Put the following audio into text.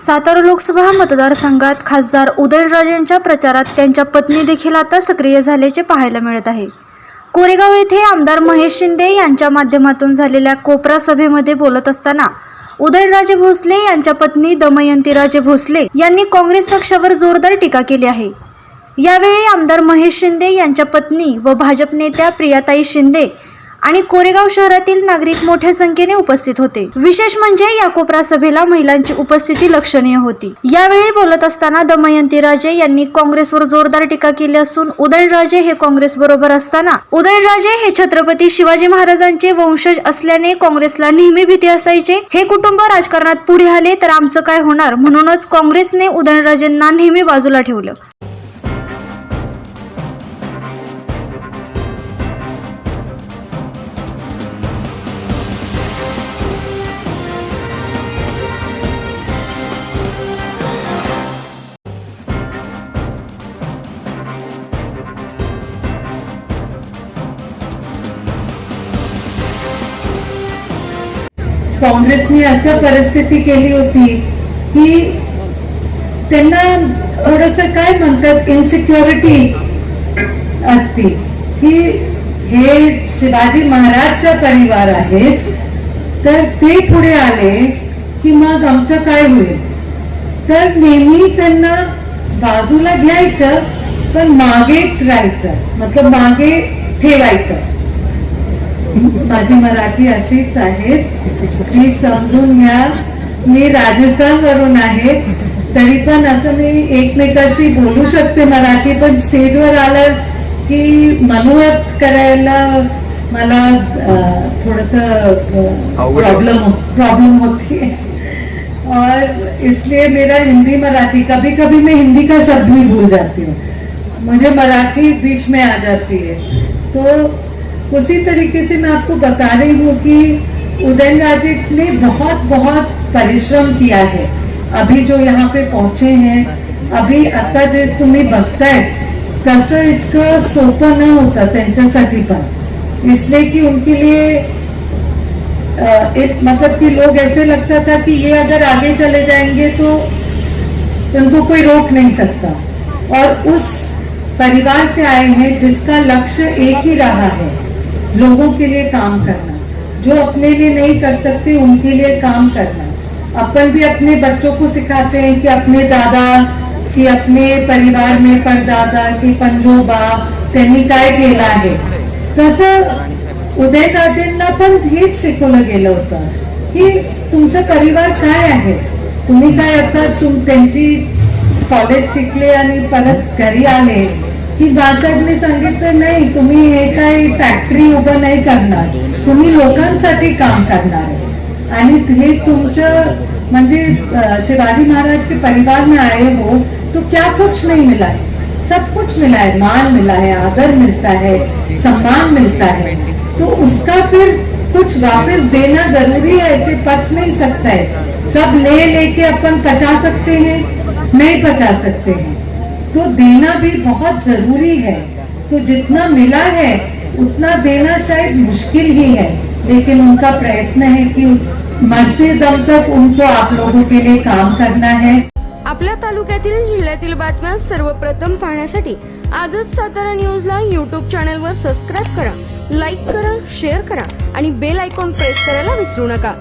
सातारा लोकसभा मतदारसंघात खासदार उदयनराजेंच्या प्रचारात त्यांच्या पत्नी देखील आता सक्रिय झाल्याचे पाहायला मिळत आहे. कोरेगाव येथे आमदार महेश शिंदे यांच्या माध्यमातून झालेल्या कोपरा सभेमध्ये बोलत असताना उदयनराजे भोसले यांच्या पत्नी दमयंतीराजे भोसले यांनी काँग्रेस पक्षावर जोरदार टीका केली आहे. यावेळी आमदार महेश शिंदे यांच्या पत्नी व भाजप नेत्या प्रियाताई शिंदे आणि कोरेगाव शहरातील नागरिक मोठ्या संख्येने उपस्थित होते. विशेष म्हणजे या कोपरा सभेला महिलांची उपस्थिती लक्षणीय होती. यावेळी बोलत असताना दमयंती राजे यांनी काँग्रेसवर जोरदार टीका केली असून उदयनराजे हे काँग्रेस बरोबर असताना उदयनराजे हे छत्रपती शिवाजी महाराजांचे वंशज असल्याने काँग्रेसला नेहमी भीती असायचे. हे कुटुंब राजकारणात पुढे आले तर आमचं काय होणार? म्हणूनच काँग्रेसने उदयनराजेंना नेहमी बाजूला ठेवलं. काँग्रेसने असं परिस्थिती केली होती की त्यांना थोडस काय म्हणतात इन्सिक्युरिटी असती. की हे शिवाजी महाराजचा परिवार आहेत तर ते पुढे आले की मग आमचं काय होईल? तर नेहमी त्यांना बाजूला घ्यायचं पण मागेच राहायचं मतलब मागे ठेवायचं. माझी मराठी अशीच आहे. प्लीज समजून घ्या. मी राजस्थान वरून आहे. तरी पण असं मी एकमेकाशी बोलू शकते मराठी पण स्टेजवर आलं की मनोवत करायला मला थोडस प्रॉब्लम प्रॉब्लम होती. है और इसलिए मेरा हिंदी मराठी कभी कभी मैं हिंदी का शब्द भी भूल जाती हूँ. मुझे मराठी बीच में आ जाती है. तो उसी तरीके से मैं आपको बता रही हूँ कि उदयन राजे ने बहुत बहुत परिश्रम किया है। अभी जो यहाँ पे पहुँचे हैं, अभी आता जे, तुम्ही बघताय कसं इतकं सोपं न होतं त्यांच्यासाठी पण। इसलिए कि उनके लिए एक मतलब कि लोग ऐसे लगता था कि ये अगर आगे चले जाएँगे तो उनको कोई रोक नहीं सकता। और उस परिवार से आए हैं जिसका लक्ष्य एक ही रहा है लोगों के लिए काम करना जो अपने लिए नहीं कर सकते उनके लिए काम करना। अपन भी अपने बच्चों को सिखाते हैं कि अपने दादा कि अपने परिवार में परदादा की पंजोबा त्यांनी काय केलं आहे तसं उदयदाजींना पण हेच शिकवलं गेलं होतं की तुमचा परिवार काय आहे? तुम्ही काय आता तुम त्यांची कॉलेज शिकले आणि परत घरी आले? की दासाहेबने सांगितलं नाही तुम्ही हे काही फॅक्टरी उभं नाही करणार. तुम्ही लोकांसाठी काम करणार आणि हे तुमचं म्हणजे शिवाजी महाराज के परिवार में आए हो तो क्या कुछ नहीं मिला है सब कुछ मिला है मान मिला है आदर मिलता है सम्मान मिलता है. तो उसका फिर कुछ वापस देना जरूरी है ऐसे पच नहीं सकता है। सब ले लेके अपन पचा सकते हैं नहीं पचा सकते हैं। तो देना भी बहुत जरूरी है। तो जितना मिला है उतना देना शायद मुश्किल ही है। लेकिन उनका प्रयत्न है कि मरते दम तक उनको आप लोगों के लिए काम करना है। आपल्या तालुक्यातील जिल्ह्यातील बातम्या सर्वप्रथम पाहण्यासाठी आजच सातारा न्यूजला यूट्यूब चॅनलवर सबस्क्राईब करा लाईक करा शेअर करा आणि बेल आयकॉन प्रेस करायला विसरू नका.